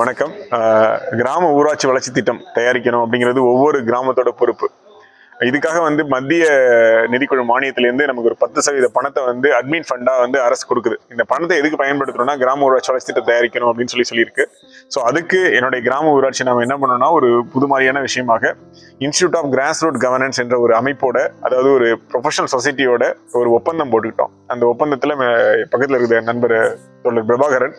வணக்கம். கிராம ஊராட்சி வளர்ச்சி திட்டம் தயாரிக்கணும் அப்படிங்கிறது ஒவ்வொரு கிராமத்தோட பொறுப்பு. இதுக்காக வந்து மத்திய நிதிக்குழு மானியத்திலேருந்து நமக்கு ஒரு பத்து சதவீத பணத்தை வந்து அட்மின் ஃபண்டாக வந்து அரசு கொடுக்குது. இந்த பணத்தை எதுக்கு பயன்படுத்துறோம்னா கிராம ஊராட்சி வளர்ச்சி திட்டம் தயாரிக்கணும் அப்படின்னு சொல்லி சொல்லியிருக்கு. ஸோ அதுக்கு என்னுடைய கிராம ஊராட்சி நம்ம என்ன பண்ணோம்னா ஒரு புது மாதிரியான விஷயமாக institute of grass root governance என்ற ஒரு அமைப்போட அதாவது ஒரு ப்ரொஃபஷனல் சொசைட்டியோட ஒரு ஒப்பந்தம் போட்டுக்கிட்டோம். அந்த ஒப்பந்தத்தில் பக்கத்தில் இருக்கிற நண்பர் தோழர் பிரபாகரன்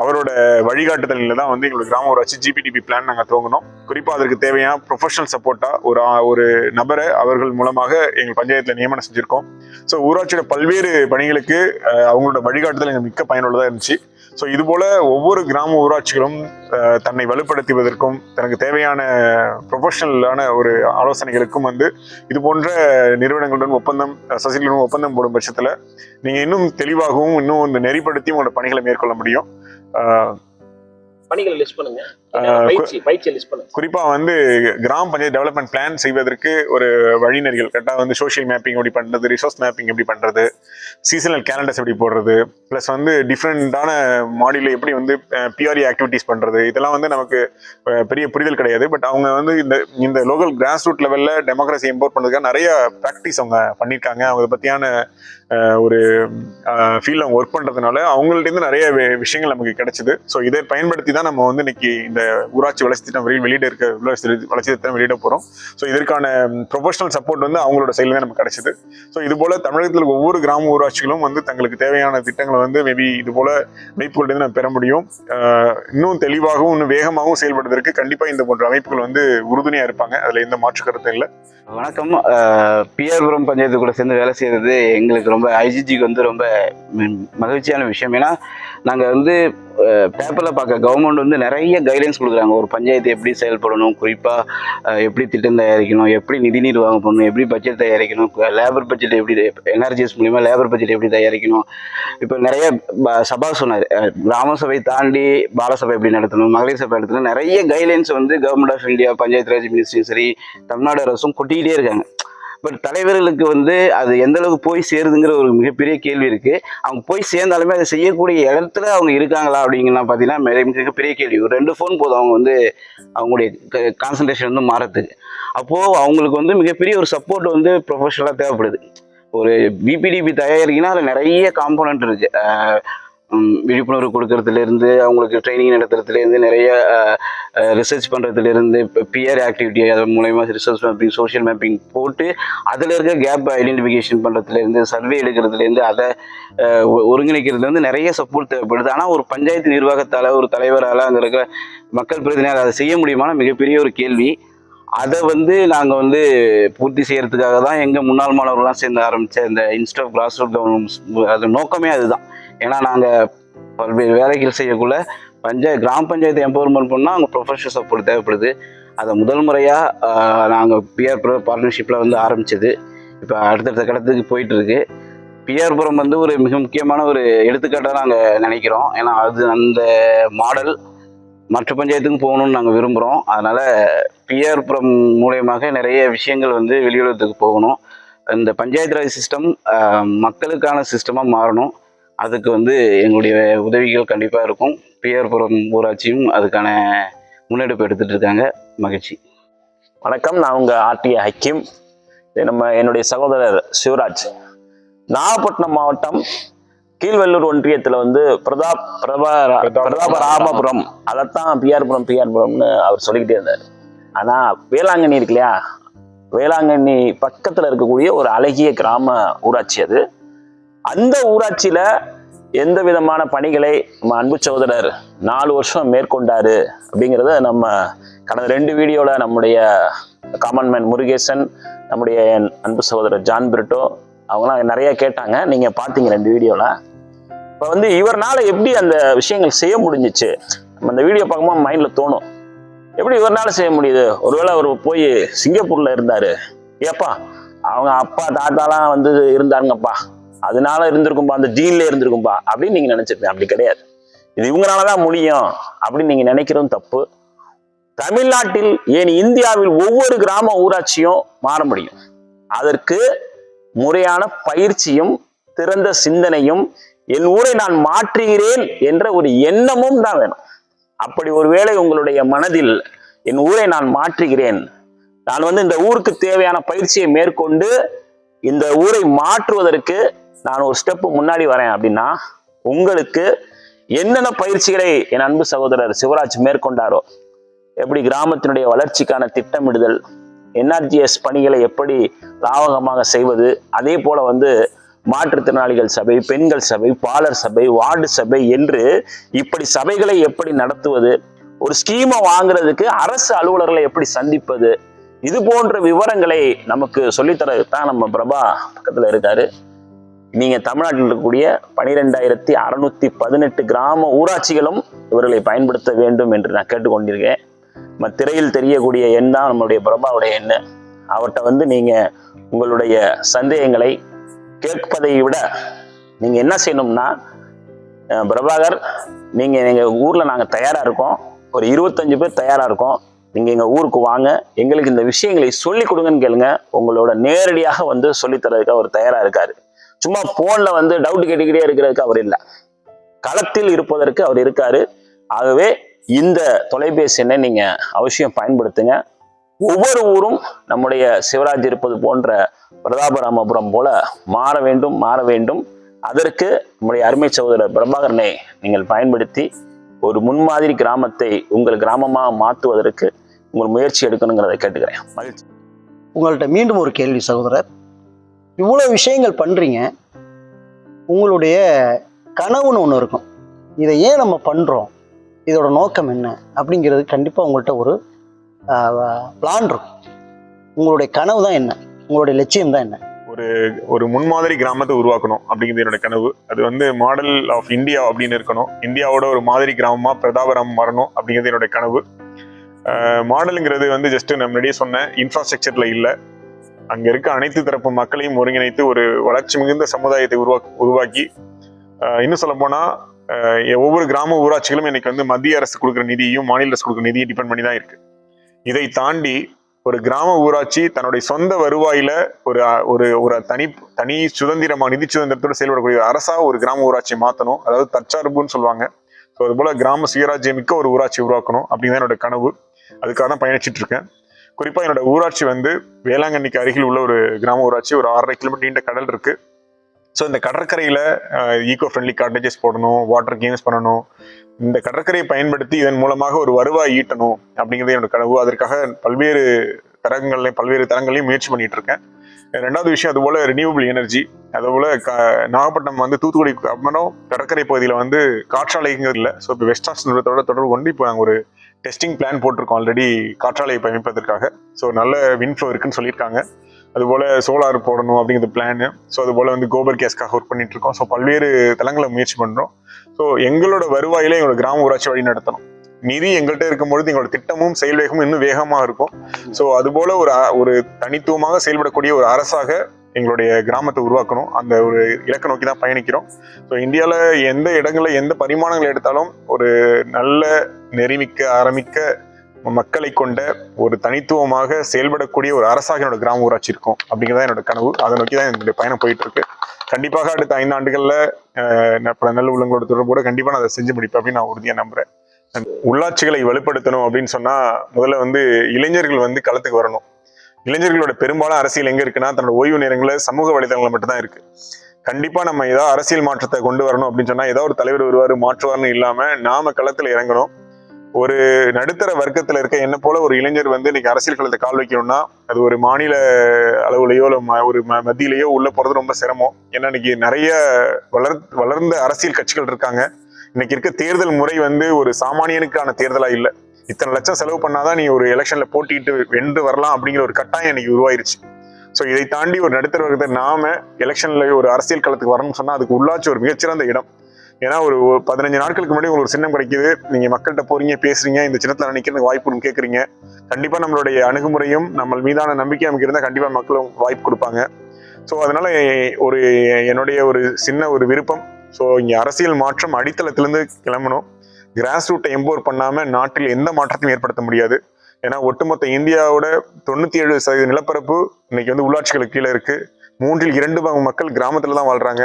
அவரோட வழிகாட்டுதலில் தான் வந்து எங்களுக்கு கிராம ஊராட்சி ஜிபிடிபி பிளான் நாங்கள் துவங்கினோம். குறிப்பாக அதற்கு தேவையான ப்ரொஃபஷனல் சப்போர்ட்டாக ஒரு ஒரு நபரை அவர்கள் மூலமாக எங்கள் பஞ்சாயத்தில் நியமனம் செஞ்சுருக்கோம். ஸோ ஊராட்சியோட பல்வேறு பணிகளுக்கு அவங்களோட வழிகாட்டுதல் எங்கள் மிக்க பயனுள்ளதாக இருந்துச்சு. ஸோ இதுபோல ஒவ்வொரு கிராம ஊராட்சிகளும் தன்னை வலுப்படுத்துவதற்கும் தனக்கு தேவையான ப்ரொஃபஷனலான ஒரு ஆலோசனைகளுக்கும் வந்து இது போன்ற நிறுவனங்களுடன் ஒப்பந்தம் சசிகளுடன் ஒப்பந்தம் போடும் பட்சத்தில் நீங்கள் இன்னும் தெளிவாகவும் இன்னும் இந்த நெறிப்படுத்தி உங்களோட பணிகளை மேற்கொள்ள முடியும். பணிகளை லிஸ்ட் பண்ணுங்க. ஆஹ் பயிற்சி பயிற்சியை லிஸ்ட் பண்ணுங்க குறிப்பா வந்து கிராம பஞ்சாயத்து டெவலப்மெண்ட் பிளான் செய்வதற்கு ஒரு வழிநெறிகள். கரெக்டாக வந்து சோஷியல் மேப்பிங் எப்படி பண்றது ரிசோர்ஸ் மேப்பிங் எப்படி பண்றது சீசனல் கேலண்டர்ஸ் எப்படி போடுறது ப்ளஸ் வந்து டிஃப்ரெண்டான மாடியில் எப்படி வந்து பிஆர்இ ஆக்டிவிட்டீஸ் பண்றது. இதெல்லாம் வந்து நமக்கு பெரிய புரிதல் கிடையாது. பட் அவங்க வந்து இந்த இந்த லோக்கல் கிராஸ் ரூட் லெவலில் டெமோக்ரஸி இம்போர்ட் பண்ணுறதுக்காக நிறைய ப்ராக்டிஸ் அவங்க பண்ணியிருக்காங்க. அவங்க பற்றியான ஒரு ஃபீல்ட் அவங்க ஒர்க் பண்ணுறதுனால அவங்கள்ட்டேருந்து நிறைய விஷயங்கள் நமக்கு கிடைச்சிது. ஸோ இதை பயன்படுத்தி தான் நம்ம வந்து இன்னைக்கு இந்த ஊராட்சி வளர்ச்சி திட்டம் வெளியிட இருக்க வளர்ச்சி திட்டம் வெளியிட போகிறோம் ஸோ இதற்கான ப்ரொஃபஷனல் சப்போர்ட் வந்து அவங்களோட சைடில் நமக்கு கிடைச்சிது. ஸோ இது போல் தமிழகத்தில் ஒவ்வொரு கிராம ஊராட்சிகளும் வந்து தங்களுக்கு தேவையான திட்டங்களை வந்து மேபி இது போல் அமைப்புகள்லேருந்து நம்ம பெற முடியும். இன்னும் தெளிவாகவும் இன்னும் வேகமாகவும் செயல்படுவதற்கு கண்டிப்பாக இந்த போன்ற அமைப்புகள் வந்து உறுதுணையாக இருப்பாங்க. அதில் எந்த மாற்று கருத்தும் இல்லை. வணக்கம். பிஆர்புரம் பஞ்சாயத்து கூட சேர்ந்து வேலை செய்கிறது எங்களுக்கு ரொம்ப ஐஜிஜிக்கு வந்து ரொம்ப மகிழ்ச்சியான விஷயம். ஏன்னா நாங்கள் வந்து பேப்பரில் பார்க்க கவர்மெண்ட் வந்து நிறைய கைட்லைன்ஸ் கொடுக்குறாங்க. ஒரு பஞ்சாயத்து எப்படி செயல்படணும் குறிப்பாக எப்படி திட்டம் தயாரிக்கணும் எப்படி நிதி நிர்வாகம் பண்ணணும் எப்படி பட்ஜெட் தயாரிக்கணும் லேபர் பட்ஜெட் எப்படி என்ஆர்ஜிஎஸ் மூலிமா லேபர் பட்ஜெட் எப்படி தயாரிக்கணும். இப்போ நிறைய ப- சபா சொன்னார். கிராம சபை தாண்டி பாலசபை எப்படி நடத்தணும் மகளிர் சபை நடத்தணும் நிறைய கைட்லைன்ஸ் வந்து government of India panchayat Raj மினிஸ்ட்ரியும் சரி தமிழ்நாடு அரசும் கொட்டிக்கிட்டே இருக்காங்க. பட் தலைவர்களுக்கு வந்து அது எந்த அளவுக்கு போய் சேருதுங்கிற ஒரு மிகப்பெரிய கேள்வி இருக்கு. அவங்க போய் சேர்ந்தாலுமே அதை செய்யக்கூடிய இடத்துல அவங்க இருக்காங்களா அப்படிங்கலாம் பார்த்தீங்கன்னா மிக மிகப்பெரிய கேள்வி. ஒரு ரெண்டு ஃபோன் போதும் அவங்க வந்து அவங்களுடைய கான்சன்ட்ரேஷன் வந்து மாறத்துக்கு. அப்போது அவங்களுக்கு வந்து மிகப்பெரிய ஒரு சப்போர்ட் வந்து ப்ரொஃபஷனலாக தேவைப்படுது. ஒரு பிபிடிபி தயாரிக்கனா அதில் நிறைய காம்போனன்ட் இருக்குது விழிப்புணர்வு கொடுக்கறதுலேருந்து அவங்களுக்கு ட்ரைனிங் நடத்துறதுலேருந்து நிறைய ரிசர்ச் பண்ணுறதுலேருந்து பியர் ஆக்டிவிட்டி அது மூலயமா ரிசர்ச் மேப்பிங் சோஷியல் மேப்பிங் போட்டு அதில் இருக்க கேப் ஐடென்டிஃபிகேஷன் பண்ணுறதுலேருந்து சர்வே எடுக்கிறதுலேருந்து அதை ஒருங்கிணைக்கிறதுலேருந்து நிறைய சப்போர்ட் தேவைப்படுது. ஆனால் ஒரு பஞ்சாயத்து நிர்வாகத்தால் ஒரு தலைவரால் அங்கே இருக்கிற மக்கள் பிரதிநிதியால் அதை செய்ய முடியுமான மிகப்பெரிய ஒரு கேள்வி. அதை வந்து நாங்கள் வந்து பூர்த்தி செய்கிறதுக்காக தான் எங்கள் முன்னாள் மாணவர்கள்லாம் சேர்ந்து ஆரம்பித்த இந்த institute of grass root governance அது நோக்கமே அதுதான். ஏன்னா நாங்கள் பல்வேறு வேலைகள் செய்யக்குள்ள பஞ்சாயத்து கிராம பஞ்சாயத்து எம்பவர்மெண்ட் பண்ணால் அங்கே ப்ரொஃபஷனல் சப்போர்ட் தேவைப்படுது. அதை முதல் முறையாக நாங்கள் பிஆர் பார்ட்னர்ஷிப்பில் வந்து ஆரம்பிச்சது. இப்போ அடுத்தடுத்த கடத்துக்கு போயிட்டுருக்கு. பிஆர்புரம் வந்து ஒரு மிக முக்கியமான ஒரு எடுத்துக்காட்டாக நாங்கள் நினைக்கிறோம். ஏன்னா அது அந்த மாடல் மற்ற பஞ்சாயத்துக்கும் போகணும்னு நாங்கள் விரும்புகிறோம் அதனால் பிஆர்புரம் மூலயமாக நிறைய விஷயங்கள் வந்து வெளியுலகத்துக்கு போகணும். இந்த பஞ்சாயத்து ராஜ் சிஸ்டம் மக்களுக்கான சிஸ்டமாக மாறணும். அதுக்கு வந்து எங்களுடைய உதவிகள் கண்டிப்பாக இருக்கும். பிஆர்புரம் ஊராட்சியும் அதுக்கான முன்னெடுப்பு எடுத்துகிட்டு இருக்காங்க. மகிழ்ச்சி. வணக்கம். நான் உங்கள் ஆர்டிஏ ஹக்கீம். நம்ம என்னுடைய சகோதரர் சிவராஜ். நாகப்பட்டினம் மாவட்டம் கீழ்வெள்ளூர் ஒன்றியத்தில் வந்து பிரதாப் பிரபா பிரதாப- பிரதாபராமபுரம். அதைத்தான் பிஆர்புரம் பிஆர்புரம்னு அவர் சொல்லிக்கிட்டே இருந்தார். ஆனால் வேளாங்கண்ணி இருக்கு இல்லையா? வேளாங்கண்ணி பக்கத்தில் இருக்கக்கூடிய ஒரு அழகிய கிராம ஊராட்சி அது. அந்த ஊராட்சியில எந்த விதமான பணிகளை நம்ம அன்பு சகோதரர் நாலு வருஷம் மேற்கொண்டாரு அப்படிங்கிறத நம்ம கடந்த ரெண்டு வீடியோவில் நம்முடைய காமன் மேன் முருகேசன் நம்முடைய என் அன்பு சகோதரர் ஜான் பிரிட்டோ அவங்களாம் நிறைய கேட்டாங்க. நீங்கள் பார்த்தீங்க ரெண்டு வீடியோவில் இப்போ வந்து இவர்னால எப்படி அந்த விஷயங்கள் செய்ய முடிஞ்சிச்சு? நம்ம அந்த வீடியோ பார்க்கும்போது மைண்டில் தோணும். எப்படி இவர்னால செய்ய முடியுது? ஒருவேளை அவர் போய் சிங்கப்பூரில் இருந்தார். ஏப்பா அவங்க அப்பா தாத்தாலாம் வந்து இருந்தாருங்கப்பா. அதனால இருந்திருக்கும்பா அந்த ஜீன்ல இருந்திருக்கும்பா அப்படின்னு நீங்க நினைச்சிருப்பீங்க. அப்படி கிடையாது. இது இவங்களாலதான் முடியும் அப்படின்னு நீங்க நினைக்கிறதும் தப்பு. தமிழ்நாட்டில் ஏன் இந்தியாவில் ஒவ்வொரு கிராம ஊராட்சியும் மாற முடியும்? அதற்கு முறையான பயிற்சியும் திறந்த சிந்தனையும் என் ஊரை நான் மாற்றுகிறேன் என்ற ஒரு எண்ணமும் தான் வேணும். அப்படி ஒருவேளை உங்களுடைய மனதில் என் ஊரை நான் மாற்றுகிறேன் நான் வந்து இந்த ஊருக்கு தேவையான பயிற்சியை மேற்கொண்டு இந்த ஊரை மாற்றுவதற்கு நான் ஒரு ஸ்டெப் முன்னாடி வரேன் அப்படின்னா உங்களுக்கு என்னென்ன பயிற்சிகளை என் அன்பு சகோதரர் சிவராஜ் மேற்கொண்டாரோ எப்படி கிராமத்தினுடைய வளர்ச்சிக்கான திட்டமிடுதல் என்ஆர்ஜிஎஸ் பணிகளை எப்படி லாவகமாக செய்வது அதே போல வந்து மாற்றுத்திறனாளிகள் சபை பெண்கள் சபை பாலர் சபை வார்டு சபை என்று இப்படி சபைகளை எப்படி நடத்துவது ஒரு ஸ்கீமை வாங்குறதுக்கு அரசு அலுவலர்களை எப்படி சந்திப்பது இது போன்ற விவரங்களை நமக்கு சொல்லித்தரத்தான் நம்ம பிரபா பக்கத்துல இருக்காரு. நீங்கள் தமிழ்நாட்டில் இருக்கக்கூடிய பனிரெண்டாயிரத்தி அறநூற்றி பதினெட்டு கிராம ஊராட்சிகளும் இவர்களை பயன்படுத்த வேண்டும் என்று நான் கேட்டுக்கொண்டிருக்கேன். நம்ம திரையில் தெரியக்கூடிய எண் தான் நம்மளுடைய பிரபாவுடைய எண்ணு அவர்கிட்ட வந்து நீங்கள் உங்களுடைய சந்தேகங்களை கேட்பதை விட நீங்கள் என்ன செய்யணும்னா பிரபாகர் நீங்கள் எங்கள் ஊரில் நாங்கள் தயாராக இருக்கோம். ஒரு இருபத்தஞ்சு பேர் தயாராக இருக்கோம். நீங்கள் எங்கள் ஊருக்கு வாங்க. எங்களுக்கு இந்த விஷயங்களை சொல்லி கொடுங்கன்னு கேளுங்க. உங்களோட நேரடியாக வந்து சொல்லித் தரதுக்கு அவர் தயாராக இருக்காரு. சும்மா போன்ல வந்து டவுட் கேட்டுக்கிட்டே இருக்கிறதுக்கு அவர் இல்லை. களத்தில் இருப்பதற்கு அவர் இருக்காரு. ஆகவே இந்த தொலைபேசி எண்ணை நீங்க அவசியம் பயன்படுத்துங்க. ஒவ்வொரு ஊரும் நம்முடைய சிவராஜ் இருப்பது போன்ற பிரதாபராமபுரம் போல மாற வேண்டும் மாற வேண்டும். அதற்கு நம்முடைய அருமை சகோதரர் பிரபாகரனை நீங்கள் பயன்படுத்தி ஒரு முன்மாதிரி கிராமத்தை உங்கள் கிராமமாக மாற்றுவதற்கு உங்கள் முயற்சி எடுக்கணுங்கிறத கேட்டுக்கிறேன். மகிழ்ச்சி. உங்கள்கிட்ட மீண்டும் ஒரு கேள்வி சகோதரர். இவ்வளோ விஷயங்கள் பண்ணுறீங்க உங்களுடைய கனவுன்னு ஒன்று இருக்கும். இதை ஏன் நம்ம பண்ணுறோம் இதோட நோக்கம் என்ன? அப்படிங்கிறது கண்டிப்பாக உங்கள்கிட்ட ஒரு பிளான் இருக்கும். உங்களுடைய கனவு தான் என்ன? உங்களுடைய லட்சியம் தான் என்ன? ஒரு ஒரு முன்மாதிரி கிராமத்தை உருவாக்கணும் அப்படிங்கிறது என்னோட கனவு. அது வந்து மாடல் ஆஃப் இந்தியா அப்படின்னு இருக்கணும். இந்தியாவோட ஒரு மாதிரி கிராமமாக பிரதாபரம் வரணும் அப்படிங்கிறது என்னோட கனவு. மாடலுங்கிறது வந்து ஜஸ்ட் நான் முன்னாடியே சொன்னேன். இன்ஃப்ராஸ்ட்ரக்சரில் இல்லை. அங்க இருக்க அனைத்து தரப்பு மக்களையும் ஒருங்கிணைத்து ஒரு வளர்ச்சி மிகுந்த சமுதாயத்தை உருவா உருவாக்கி இன்னும் சொல்ல போனா ஒவ்வொரு கிராம ஊராட்சிகளும் எனக்கு வந்து மத்திய அரசு கொடுக்குற நிதியையும் மாநில அரசு கொடுக்குற நிதியும் டிபெண்ட் பண்ணி தான் இருக்கு. இதை தாண்டி ஒரு கிராம ஊராட்சி தன்னுடைய சொந்த வருவாயில ஒரு ஒரு ஒரு தனி தனி சுதந்திரமா நிதி சுதந்திரத்தோடு செயல்படக்கூடிய அரசா ஒரு கிராம ஊராட்சியை மாத்தணும். அதாவது தற்சார்புன்னு சொல்லுவாங்க. ஸோ அது போல கிராம சுயராஜ்யமிக்க ஒரு ஊராட்சி உருவாக்கணும் அப்படின்னு என்னோட கனவு. அதுக்காக தான் பயணிச்சுட்டு இருக்கேன். குறிப்பா என்னோட ஊராட்சி வந்து வேளாங்கண்ணிக்கு அருகில் உள்ள ஒரு கிராம ஊராட்சி ஒரு ஆறரை கிலோமீட்டர் நீண்ட கடல் இருக்கு. ஸோ இந்த கடற்கரையில் ஈகோ ஃப்ரெண்ட்லி காட்டேஜஸ் போடணும் வாட்டர் கேம்ஸ் பண்ணணும். இந்த கடற்கரையை பயன்படுத்தி இதன் மூலமாக ஒரு வருவாய் ஈட்டணும் அப்படிங்கிறது என்னோட கனவு. அதற்காக பல்வேறு தரங்கள்லையும் பல்வேறு தரங்களையும் முயற்சி பண்ணிட்டு இருக்கேன். ரெண்டாவது விஷயம் அதுபோல் ரினியூவபிள் எனர்ஜி அதுபோல் க நாகப்பட்டினம் வந்து தூத்துக்குடி அப்புறம் கடற்கரை பகுதியில் வந்து காற்றாலைங்கிறது இல்லை. ஸோ இப்போ வெஸ்டாஸ் நிறுவனத்தோட தொடர்பு கொண்டு இப்போ நாங்கள் ஒரு டெஸ்டிங் பிளான் போட்டிருக்கோம் ஆல்ரெடி காற்றாலையை பயணிப்பதற்காக. ஸோ நல்ல வின்ஃப்ளோ இருக்குன்னு சொல்லியிருக்காங்க. அதுபோல் சோலார் போடணும் அப்படிங்கிற பிளான் ஸோ அதுபோல் வந்து கோபர் கேஸ்க்காக ஒர்க் பண்ணிட்டு இருக்கோம் ஸோ பல்வேறு தளங்களை முயற்சி பண்ணுறோம் ஸோ எங்களோட வருவாயில எங்களோட கிராம ஊராட்சி வழி நடத்தணும். நிதி எங்கள்கிட்ட இருக்கும்பொழுது எங்களோட திட்டமும் செயல் வேகமும் இன்னும் வேகமாக இருக்கும். ஸோ அதுபோல் ஒரு ஒரு தனித்துவமாக செயல்படக்கூடிய ஒரு அரசாக எங்களுடைய கிராமத்தை உருவாக்கணும். அந்த ஒரு இலக்கை நோக்கி தான் பயணிக்கிறோம். ஸோ இந்தியாவில் எந்த இடங்களில் எந்த பரிமாணங்களை எடுத்தாலும் ஒரு நல்ல நெறிமிக்க ஆரம்பிக்க மக்களை கொண்ட ஒரு தனித்துவமாக செயல்படக்கூடிய ஒரு அரசாக என்னோட கிராம ஊராட்சி இருக்கும். அப்படிங்கிறதா என்னோட கனவு. அதை நோக்கி தான் என்னுடைய பயணம் போயிட்டு இருக்கு கண்டிப்பாக அடுத்த ஐந்து ஆண்டுகளில் நான் பல நல்ல உள்ளங்களோட தொடர்போட கண்டிப்பாக நான் அதை செஞ்சு முடிப்பேன் அப்படின்னு நான் உறுதியாக நம்புறேன். உள்ளாட்சிகளை வலுப்படுத்தணும் அப்படின்னு சொன்னா முதல்ல வந்து இளைஞர்கள் வந்து களத்துக்கு வரணும். இளைஞர்களோட பெரும்பாலும் அரசியல் எங்க இருக்குன்னா தன்னோட ஓய்வு நேரங்களில் சமூக வலைதளங்கள் மட்டும்தான் இருக்கு. கண்டிப்பா நம்ம ஏதாவது அரசியல் மாற்றத்தை கொண்டு வரணும் அப்படின்னு சொன்னா ஏதாவது ஒரு தலைவர் வருவார் மாற்றுவார்னு இல்லாம நாம களத்துல இறங்கணும். ஒரு நடுத்தர வர்க்கத்துல இருக்க என்ன போல ஒரு இளைஞர் வந்து இன்னைக்கு அரசியல் களத்தை கால் வைக்கணும்னா அது ஒரு மாநில அளவுலையோ இல்லை ம- ஒரு ம- உள்ள போறது ரொம்ப சிரமம். ஏன்னா இன்னைக்கு நிறைய வளர் வளர்ந்த அரசியல் கட்சிகள் இருக்காங்க. இன்னைக்கு இருக்க தேர்தல் முறை வந்து ஒரு சாமானியனுக்கான தேர்தலா இல்லை. இத்தனை லட்சம் செலவு பண்ணாதான் நீ ஒரு எலெக்ஷன்ல போட்டிட்டு வென்று வரலாம் அப்படிங்கிற ஒரு கட்டாயம் இன்னைக்கு உருவாயிருச்சு. ஸோ இதை தாண்டி ஒரு நடுத்தர வர்க்கத்தை நாம எலெக்ஷன்ல ஒரு அரசியல் களத்துக்கு வரணும்னு சொன்னா அதுக்கு உள்ளாட்சி ஒரு மிகச்சிறந்த இடம். ஏன்னா ஒரு பதினஞ்சு நாட்களுக்கு முன்னாடி உங்களுக்கு ஒரு சின்னம் கிடைக்குது. நீங்க மக்கள்கிட்ட போறீங்க பேசுறீங்க இந்த சின்னத்தில் நிற்கிறதுக்கு வாய்ப்பு கேட்குறீங்க கண்டிப்பா நம்மளுடைய அணுகுமுறையும் நம்ம மீதான நம்பிக்கை நமக்கு இருந்தால் கண்டிப்பா மக்களும் வாய்ப்பு கொடுப்பாங்க. ஸோ அதனால ஒரு என்னுடைய ஒரு சின்ன ஒரு விருப்பம். ஸோ இங்கே அரசியல் மாற்றம் அடித்தளத்திலிருந்து கிளம்பணும். கிராஸ் ரூட்டை எம்போர் பண்ணாமல் நாட்டில் எந்த மாற்றத்தையும் ஏற்படுத்த முடியாது. ஏன்னா ஒட்டுமொத்த இந்தியாவோட தொண்ணூற்றி ஏழு சதவீத நிலப்பரப்பு இன்னைக்கு வந்து உள்ளாட்சிகளுக்கு கீழே இருக்கு. மூன்றில் இரண்டு பங்கு மக்கள் கிராமத்தில் தான் வாழ்றாங்க.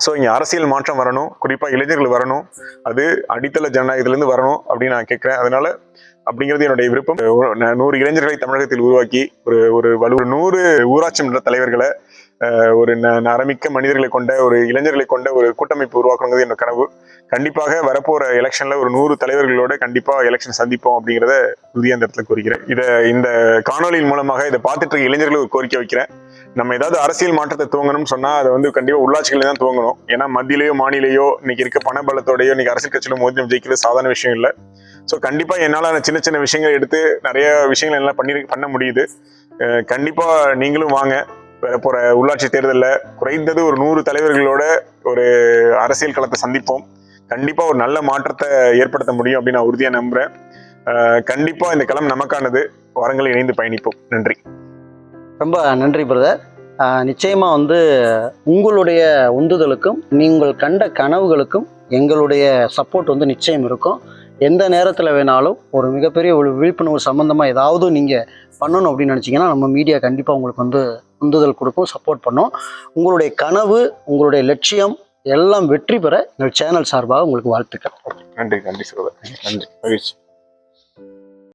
ஸோ இங்கே அரசியல் மாற்றம் வரணும். குறிப்பாக இளைஞர்கள் வரணும். அது அடித்தள ஜனநாயகத்திலேருந்து வரணும் அப்படின்னு நான் கேட்குறேன் அதனால அப்படிங்கிறது என்னுடைய விருப்பம். நான் நூறு இளைஞர்களை தமிழகத்தில் உருவாக்கி ஒரு ஒரு வலு ஒரு நூறு ஊராட்சி மன்ற தலைவர்களை ஒரு ந- நரமிக்க மனிதர்களை கொண்ட ஒரு இளைஞர்களை கொண்ட ஒரு கூட்டமைப்பு உருவாக்குங்கிறது என்னோட கனவு. கண்டிப்பாக வரப்போற எலெக்ஷன்ல ஒரு நூறு தலைவர்களோட கண்டிப்பா எலெக்ஷன் சந்திப்போம் அப்படிங்கிறத உறுதியாக அந்த இடத்துல கூறுகிறேன். இதை இந்த காணொலியின் மூலமாக இதை பார்த்துட்டு இருக்க இளைஞர்களுக்கு ஒரு கோரிக்கை வைக்கிறேன். நம்ம ஏதாவது அரசியல் மாற்றத்தை துவங்கணும்னு சொன்னா அதை வந்து கண்டிப்பா உள்ளாட்சிகளே தான் துவங்கணும். ஏன்னா மத்தியிலேயோ மாநிலையோ இன்னைக்கு இருக்க பணபலத்தோடையோ இன்னைக்கு அரசியல் கட்சியில மோதி நம்ம ஜெயிக்கிறது சாதாரண விஷயம் இல்லை. ஸோ கண்டிப்பாக என்னால் சின்ன சின்ன விஷயங்களை எடுத்து நிறைய விஷயங்கள் எல்லாம் பண்ணி பண்ண முடியுது. கண்டிப்பாக நீங்களும் வாங்க. போகிற உள்ளாட்சி தேர்தலில் குறைந்தது ஒரு நூறு தலைவர்களோட ஒரு அரசியல் களத்தை சந்திப்போம். கண்டிப்பாக ஒரு நல்ல மாற்றத்தை ஏற்படுத்த முடியும் அப்படின்னு நான் உறுதியாக நம்புறேன். கண்டிப்பாக இந்த களம் நமக்கானது. வாரங்களை இணைந்து பயணிப்போம். நன்றி. ரொம்ப நன்றி பிரதர் நிச்சயமாக வந்து உங்களுடைய உந்துதலுக்கும் நீங்கள் கண்ட கனவுகளுக்கும் எங்களுடைய சப்போர்ட் வந்து நிச்சயம் இருக்கும். எந்த நேரத்தில் வேணாலும் ஒரு மிகப்பெரிய ஒரு விழிப்புணர்வு சம்மந்தமாக ஏதாவது நீங்கள் பண்ணணும் அப்படின்னு நினச்சிங்கன்னா நம்ம மீடியா கண்டிப்பாக உங்களுக்கு வந்து உந்துதல் கொடுக்கும் சப்போர்ட் பண்ணும். உங்களுடைய கனவு உங்களுடைய லட்சியம் எல்லாம் வெற்றி பெற எங்கள் சேனல் சார்பாக உங்களுக்கு வாழ்த்துக்கள். நன்றி நன்றி சொல்லுவேன் நன்றி. மகிழ்ச்சி.